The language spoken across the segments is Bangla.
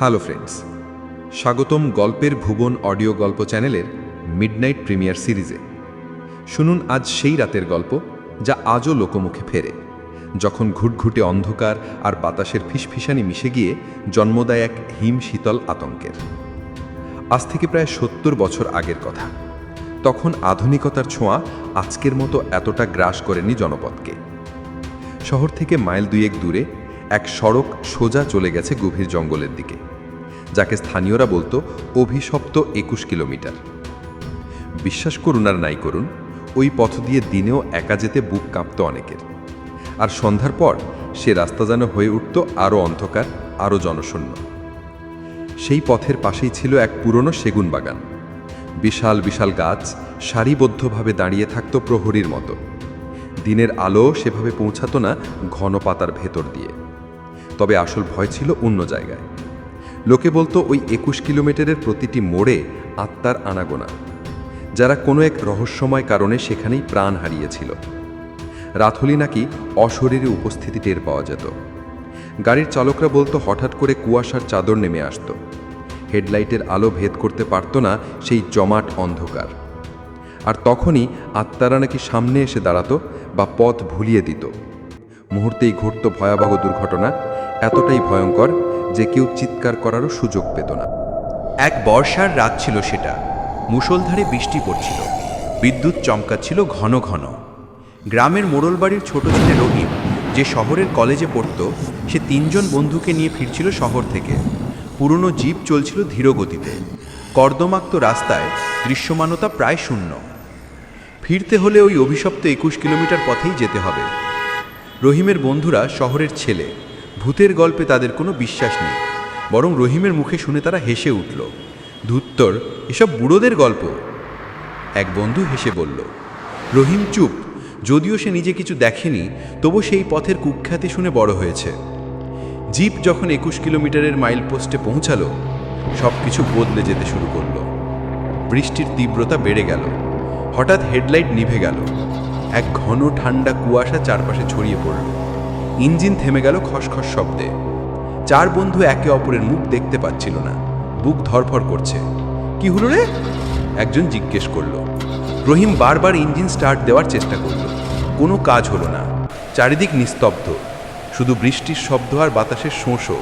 হ্যালো ফ্রেন্ডস স্বাগতম গল্পের ভুবন অডিও গল্প চ্যানেলের মিডনাইট প্রিমিয়ার সিরিজে। শুনুন আজ সেই রাতের গল্প যা আজও লোকমুখে ফেরে। যখন ঘুটঘুটে অন্ধকার আর বাতাসের ফিসফিসানি মিশে গিয়ে জন্ম দেয় এক হিম শীতল আতঙ্কের। আজ থেকে প্রায় সত্তর বছর আগের কথা। তখন আধুনিকতার ছোঁয়া আজকের মতো এতটা গ্রাস করেনি জনপদকে। শহর থেকে মাইল দুয়েক দূরে এক সড়ক সোজা চলে গেছে গভীর জঙ্গলের দিকে। যাকে স্থানীয়রা বলতো অভিশপ্ত একুশ কিলোমিটার। বিশ্বাস করুন আর নাই করুন, ওই পথ দিয়ে দিনেও একা যেতে বুক কাঁপত অনেকের। আর সন্ধ্যার পর সে রাস্তা যেন হয়ে উঠত আরও অন্ধকার আরও জনশূন্য। সেই পথের পাশেই ছিল এক পুরনো সেগুন বাগান। বিশাল বিশাল গাছ সারিবদ্ধভাবে দাঁড়িয়ে থাকত প্রহরীর মতো। দিনের আলো সেভাবে পৌঁছাতো না ঘন পাতার ভেতর দিয়ে। তবে আসল ভয় ছিল অন্য জায়গায়। লোকে বলতো ওই একুশ কিলোমিটারের প্রতিটি মোড়ে আত্মার আনাগোনা। যারা কোনো এক রহস্যময় কারণে সেখানেই প্রাণ হারিয়েছিল। রাত হলে নাকি অশরীরে উপস্থিতি টের পাওয়া যেত। গাড়ির চালকরা বলতো হঠাৎ করে কুয়াশার চাদর নেমে আসতো। হেডলাইটের আলো ভেদ করতে পারত না সেই জমাট অন্ধকার। আর তখনই আত্মারা নাকি সামনে এসে দাঁড়াতো বা পথ ভুলিয়ে দিত। মুহূর্তেই ঘটত ভয়াবহ দুর্ঘটনা, এতটাই ভয়ঙ্কর যে কেউ চিৎকার করারও সুযোগ পেত না। এক বর্ষার রাত ছিল সেটা। মুষলধারে বৃষ্টি পড়ছিল। বিদ্যুৎ চমকাচ্ছিল ঘন ঘন। গ্রামের মোড়ল বাড়ির ছোট ছেলে রহিম যে শহরের কলেজে পড়তো, সে তিনজন বন্ধুকে নিয়ে ফিরছিল শহর থেকে। পুরনো জিপ চলছিল ধীর গতিতে কর্দমাক্ত রাস্তায় দৃশ্যমানতা প্রায় শূন্য। ফিরতে হলে ওই অভিশপ্ত একুশ কিলোমিটার পথেই যেতে হবে। রহিমের বন্ধুরা শহরের ছেলে। ভূতের গল্পে তাদের কোনো বিশ্বাস নেই, বরং রহিমের মুখে শুনে তারা হেসে উঠল। ধুত্তর, এসব বুড়োদের গল্প। এক বন্ধু হেসে বলল, রহিম চুপ, যদিও সে নিজে কিছু দেখেনি, তবু সেই পথের কুখ্যাতি শুনে বড় হয়েছে। জিপ যখন একুশ কিলোমিটারের মাইল পোস্টে পৌঁছালো, সব কিছু বদলে যেতে শুরু করল। বৃষ্টির তীব্রতা বেড়ে গেল। হঠাৎ হেডলাইট নিভে গেল। এক ঘন ঠান্ডা কুয়াশা চারপাশে ছড়িয়ে পড়ল। ইঞ্জিন থেমে গেল খসখস শব্দে। চার বন্ধু একে অপরের মুখ দেখতে পাচ্ছিল না। বুক ধরফর করছে। কি হলো রে? একজন জিজ্ঞেস করল। রহিম বারবার ইঞ্জিন স্টার্ট দেওয়ার চেষ্টা করল। কোনো কাজ হলো না। চারিদিক নিস্তব্ধ। শুধু বৃষ্টির শব্দ আর বাতাসের শোঁশো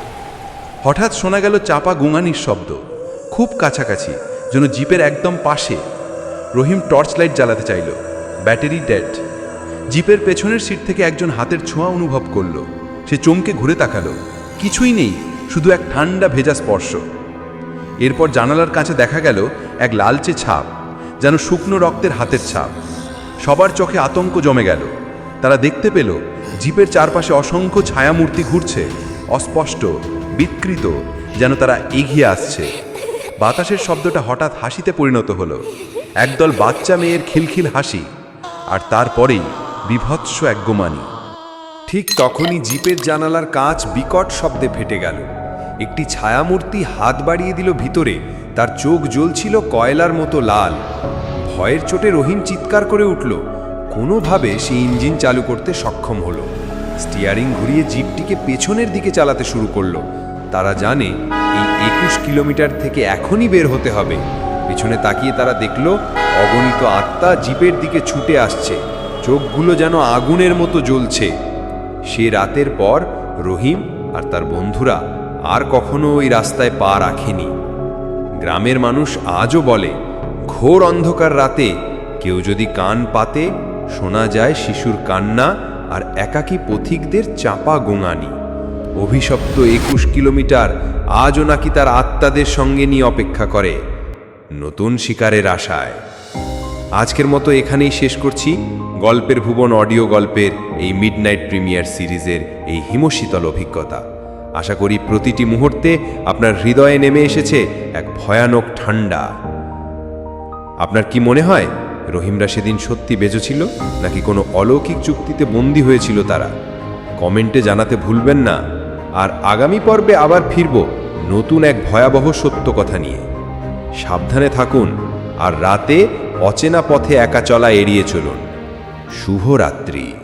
হঠাৎ শোনা গেল চাপা গুঙানির শব্দ। খুব কাছাকাছি, যেন জিপের একদম পাশে। রহিম টর্চ লাইট জ্বালাতে চাইল। Battery dead. জিপের পেছনের সিট থেকে একজন হাতের ছোঁয়া অনুভব করল। সে চমকে ঘুরে তাকালো। কিছুই নেই, শুধু এক ঠান্ডা ভেজা স্পর্শ। এরপর জানালার কাছে দেখা গেল এক লালচে ছাপ, যেন শুকনো রক্তের হাতের ছাপ। সবার চোখে আতঙ্ক জমে গেল। তারা দেখতে পেল, জিপের চারপাশে অসংখ্য ছায়ামূর্তি ঘুরছে, অস্পষ্ট, বিকৃত, যেন তারা এগিয়ে আসছে। বাতাসের শব্দটা হঠাৎ হাসিতে পরিণত হলো। একদল বাচ্চা মেয়ের খিলখিল হাসি। আর তারপরেই বিভৎস এক গোমানি ঠিক তখনই জিপের জানালার কাঁচ বিকট শব্দে ফেটে গেল। একটি ছায়ামূর্তি হাত বাড়িয়ে দিল ভিতরে, তার চোখ জ্বলছিল কয়লার মতো লাল। ভয়ের চোটে রহিম চিৎকার করে উঠল। কোনোভাবে সে ইঞ্জিন চালু করতে সক্ষম হলো। স্টিয়ারিং ঘুরিয়ে জিপটিকে পেছনের দিকে চালাতে শুরু করল। তারা জানে, এই একুশ কিলোমিটার থেকে এখনই বের হতে হবে। পেছনে তাকিয়ে তারা দেখল, অগণিত আত্মা জিপের দিকে ছুটে আসছে। চোখগুলো যেন আগুনের মতো জ্বলছে। সে রাতের পর রহিম আর তার বন্ধুরা আর কখনো ওই রাস্তায় পা রাখেনি। গ্রামের মানুষ আজও বলে, ঘোর অন্ধকার রাতে কেউ যদি কান পাতে, শোনা যায় শিশুর কান্না আর একাকী পথিকদের চাপা গোঙানি। অভিশপ্ত একুশ কিলোমিটার আজও নাকি তার আত্মাদের সঙ্গে নিয়ে অপেক্ষা করে। নতুন শিকারের আশায়। আজকের মতো এখানেই শেষ করছি। গল্পের ভুবন অডিও গল্পের এই মিডনাইট প্রিমিয়ার সিরিজের এই হিমশীতল অভিজ্ঞতা। আশা করি প্রতিটি মুহূর্তে আপনার হৃদয়ে নেমে এসেছে এক ভয়ানক ঠান্ডা। আপনার কি মনে হয়, রহিমরা সেদিন সত্যি বেঁচেছিল, নাকি কোনো অলৌকিক চুক্তিতে বন্দী হয়েছিল তারা? কমেন্টে জানাতে ভুলবেন না। আর আগামী পর্বে আবার ফিরব নতুন এক ভয়াবহ সত্য কথা নিয়ে। সাবধানে থাকুন। আর রাতে অচেনা পথে একা চলা এড়িয়ে চলুন। শুভরাত্রি।